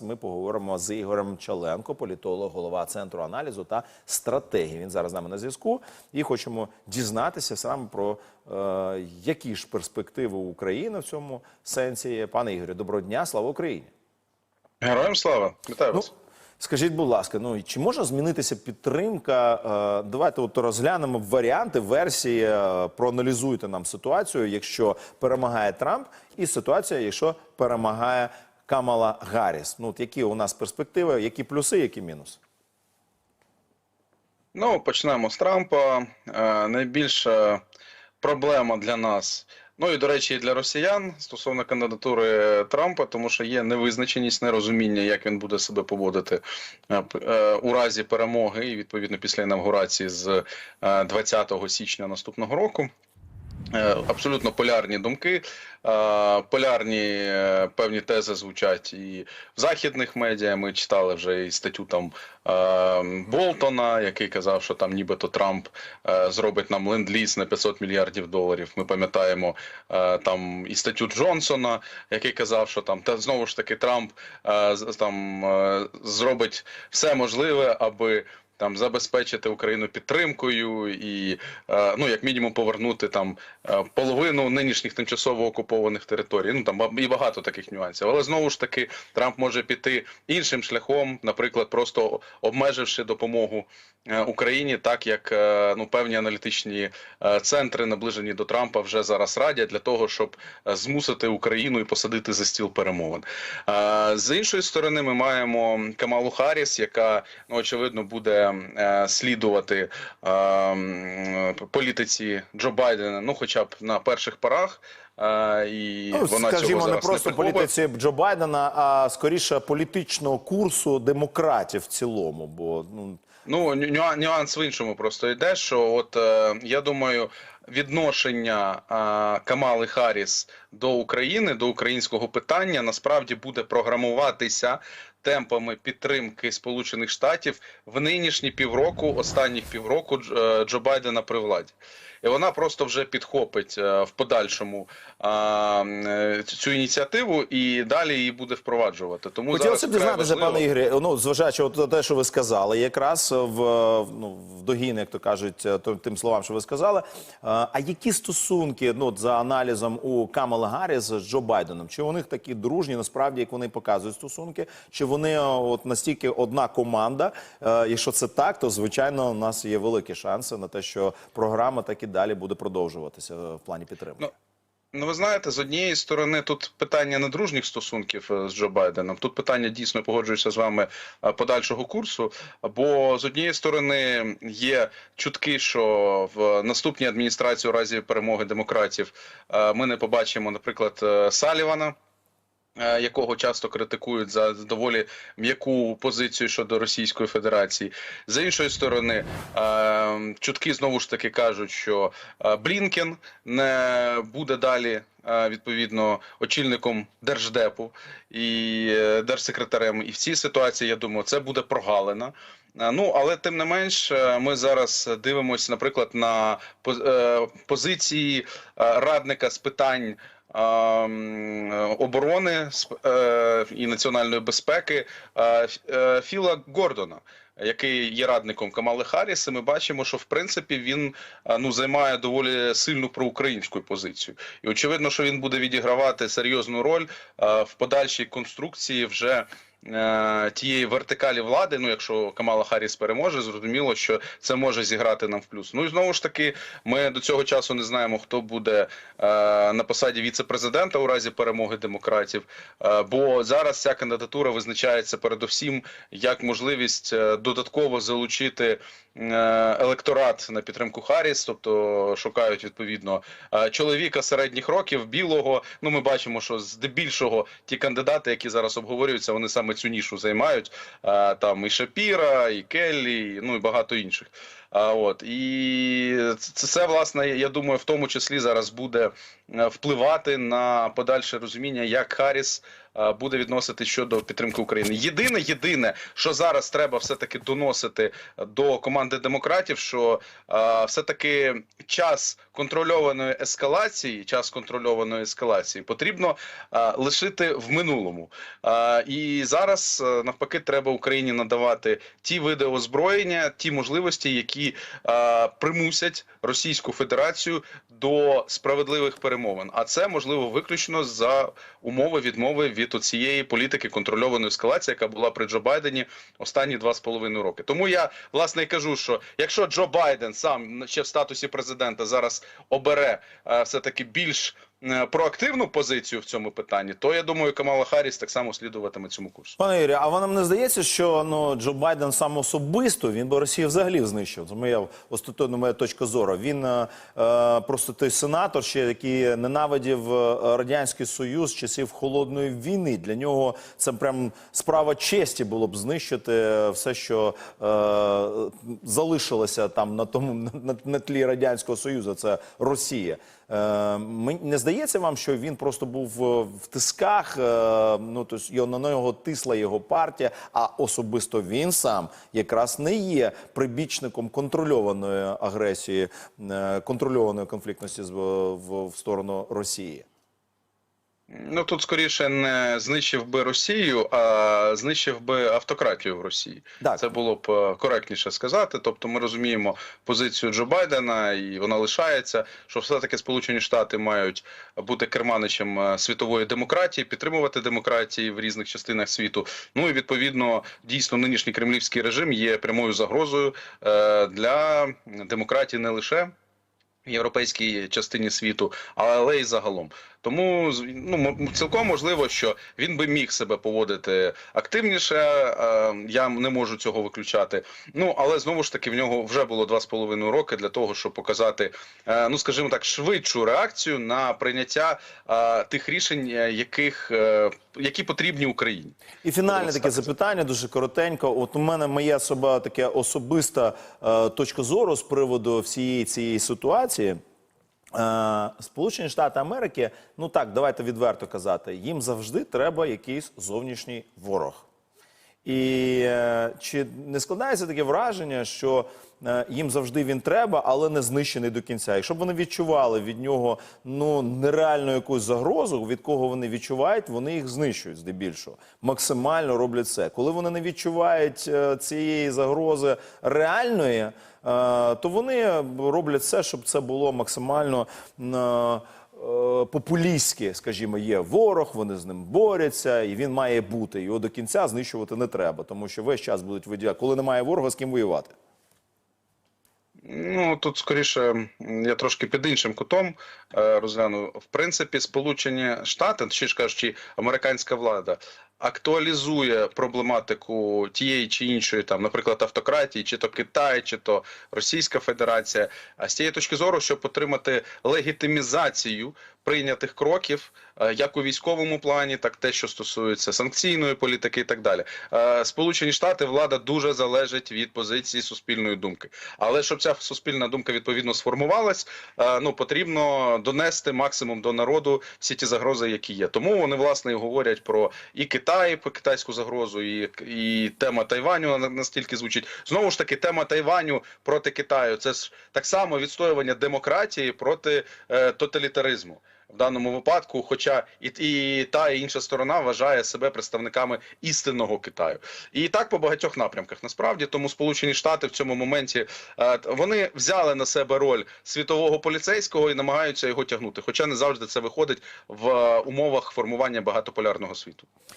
Ми поговоримо з Ігорем Чаленко, політолог, голова центру аналізу та стратегії. Він зараз з нами на зв'язку. І хочемо дізнатися саме про е, які ж перспективи України в цьому сенсі. Пане Ігорю, доброго дня, слава Україні. Героям слава! Вітаю Ну, вас. скажіть, будь ласка, ну чи може змінитися підтримка? Е, давайте от розглянемо варіанти, версії, е, проаналізуйте нам ситуацію, якщо перемагає Трамп, і ситуація, якщо перемагає Камала Гарріс. Ну, от які у нас перспективи, які плюси, які мінуси? Ну, почнемо з Трампа. Е, найбільша проблема для нас. Ну і до речі, і для росіян стосовно кандидатури Трампа, тому що є невизначеність, нерозуміння, як він буде себе поводити е, е, у разі перемоги, і відповідно після інавгурації з е, 20 січня наступного року. Е, Абсолютно полярні думки, е, полярні е, певні тези звучать і в західних медіа. Ми читали вже і статтю там Болтона, який казав, що там нібито Трамп зробить нам ленд-ліз на 500 мільярдів доларів. Ми пам'ятаємо там і статтю Джонсона, який казав, що там та знову ж таки Трамп там зробить все можливе, аби там забезпечити Україну підтримкою і е, ну як мінімум повернути там е, половину нинішніх тимчасово окупованих територій. Ну там і багато таких нюансів. Але знову ж таки Трамп може піти іншим шляхом, наприклад, просто обмеживши допомогу е, Україні, так як ну певні аналітичні центри, наближені до Трампа, вже зараз радять для того, щоб змусити Україну і посадити за стіл перемовин. З іншої сторони, ми маємо Камалу Харріс, яка ну очевидно буде е, слідувати е, політиці Джо Байдена, ну хоча б на перших порах. Е, І Ну, вона скажімо, цього не просто не політиці Джо Байдена, а скоріше політичного курсу демократів в цілому. Бо ну Ну ню- нюа- нюанс в іншому просто йде. Що от е, я думаю, відношення е, Камали Харріс до України, до українського питання насправді буде програмуватися темпами підтримки Сполучених Штатів в нинішні півроку, останніх півроку е, Джо Байдена при владі. І вона просто вже підхопить е, в подальшому е, цю ініціативу і далі її буде впроваджувати. Тому хотілося б дізнатися, пане Ігорі, ну зважаючи от те, що ви сказали, якраз в ну в догін, як то кажуть, тим словам, що ви сказали. А які стосунки, ну за аналізом у Камала Гарріс з Джо Байденом? Чи у них такі дружні, насправді, як вони показують стосунки? Чи вони е, от настільки одна команда? Е, Якщо це так, то звичайно у нас є великі шанси на те, що програма так і далі буде продовжуватися е, в плані підтримки. Ну, Ну, ви знаєте, з однієї сторони тут питання не дружніх стосунків з Джо Байденом. Тут питання дійсно погоджуюся з вами подальшого курсу. Бо з однієї сторони є чутки, що в наступній адміністрації у разі перемоги демократів ми не побачимо, наприклад, Салівана. Е, Якого часто критикують за доволі м'яку позицію щодо Російської Федерації, з іншої сторони, е, чутки знову ж таки кажуть, що е, Блінкен не буде далі відповідно очільником держдепу і держсекретарем. І в цій ситуації я думаю, це буде прогалина. Ну але тим не менш, ми зараз дивимося, наприклад, на позиції радника з питань. Оборони е, і національної безпеки е, Філа Гордона, який є радником Камали Харріс, і ми бачимо, що в принципі він ну займає доволі сильну проукраїнську позицію, і очевидно, що він буде відігравати серйозну роль в подальшій конструкції вже. Е, Тієї вертикалі влади, ну якщо Камала Харріс переможе, зрозуміло, що це може зіграти нам в плюс. Ну і знову ж таки, ми до цього часу не знаємо, хто буде е, на посаді віце-президента у разі перемоги демократів. Е, бо зараз ця кандидатура визначається передусім як можливість додатково залучити електорат на підтримку Харріс, тобто шукають відповідно е, чоловіка середніх років, білого. Ну ми бачимо, що здебільшого ті кандидати, які зараз обговорюються, вони саме цю нішу займають. Е, Там і Шапіра, і Келлі, ну і багато інших. От і це, власне, я думаю, в тому числі зараз буде е, впливати на подальше розуміння, як Харріс е, буде відносити щодо підтримки України. Єдине, єдине, що зараз треба все таки доносити до команди демократів, що е, все таки час контрольованої ескалації, час контрольованої ескалації потрібно лишити в минулому. І зараз навпаки треба Україні надавати ті види озброєння, ті можливості, які е, примусять Російську Федерацію до справедливих перемовин. А це можливо виключно за умови відмови від цієї політики контрольованої ескалації, яка була при Джо Байдені останні два з половиною роки. Тому я власне і кажу, що якщо Джо Байден сам ще в статусі президента зараз обере е, все таки більш проактивну позицію в цьому питанні, то я думаю, Камала Харріс так само слідуватиме цьому курсу. Пане Юрію, а вам не здається, що ну Джо Байден сам особисто він би Росію взагалі знищив? Це моя остаточна моя точка зору. Він е, е, просто той сенатор, ще який ненавидів е, радянський союз часів холодної війни. Для нього це прям справа честі було б знищити все, що е, залишилося там на тому на, на тлі радянського союзу. Це Росія. Е, не здається вам, що він просто був е, в тисках. е, Ну тобто на нього тисла його партія, а особисто він сам якраз не є прибічником контрольованої агресії, контрольованої конфліктності в сторону Росії. Ну тут скоріше не знищив би Росію, а знищив би автократію в Росії. Так. Це було б е, коректніше сказати. Тобто, ми розуміємо позицію Джо Байдена, і вона лишається, що все-таки Сполучені Штати мають бути керманичем е, світової демократії, підтримувати демократії в різних частинах світу. Ну і відповідно, дійсно, нинішній кремлівський режим є прямою загрозою е, для демократії не лише європейській частині світу, але й загалом. Тому ну, цілком можливо, що він би міг себе поводити активніше. е, Я не можу цього виключати. Ну але знову ж таки в нього вже було два з половиною роки для того, щоб показати, е, ну скажімо так, швидшу реакцію на прийняття е, тих рішень, яких які потрібні Україні. І фінальне таке запитання, дуже коротенько. От у мене моя особа таке особиста е, точка зору з приводу всієї цієї ситуації. Е, Сполучені Штати Америки, ну так, давайте відверто казати, їм завжди треба якийсь зовнішній ворог. І е, чи не складається таке враження, що е, їм завжди він треба, але не знищений до кінця? Якщо б вони відчували від нього ну нереальну якусь загрозу, від кого вони відчувають, вони їх знищують здебільшого. Максимально роблять це. Коли вони не відчувають е, цієї загрози реальної, то вони роблять все, щоб це було максимально. Е, популістські, скажімо, є ворог, вони з ним борються, і він має бути. Його до кінця знищувати не треба, тому що весь час будуть виділяти. Коли немає ворога, з ким воювати? Ну тут скоріше я трошки під іншим кутом е, розгляну. В принципі, Сполучені Штати, точніше кажучи, американська влада актуалізує проблематику тієї чи іншої, там, наприклад, автократії, чи то Китай, чи то Російська Федерація. А з тієї точки зору, щоб отримати легітимізацію прийнятих кроків, е, як у військовому плані, так те, що стосується санкційної політики, і так далі. Е, Сполучені Штати влада дуже залежить від позиції суспільної думки. Але щоб ця суспільна думка відповідно сформувалась, е, ну потрібно донести максимум до народу всі ті загрози, які є. Тому вони власне і говорять про і Китай, про китайську загрозу, і, і тема Тайваню на- настільки звучить. Знову ж таки, тема Тайваню проти Китаю це ж так само відстоювання демократії проти е, тоталітаризму. В даному випадку, хоча і, і та і інша сторона вважає себе представниками істинного Китаю, і так по багатьох напрямках. Насправді, тому Сполучені Штати в цьому моменті е, вони взяли на себе роль світового поліцейського і намагаються його тягнути. Хоча не завжди це виходить в е, умовах формування багатополярного світу.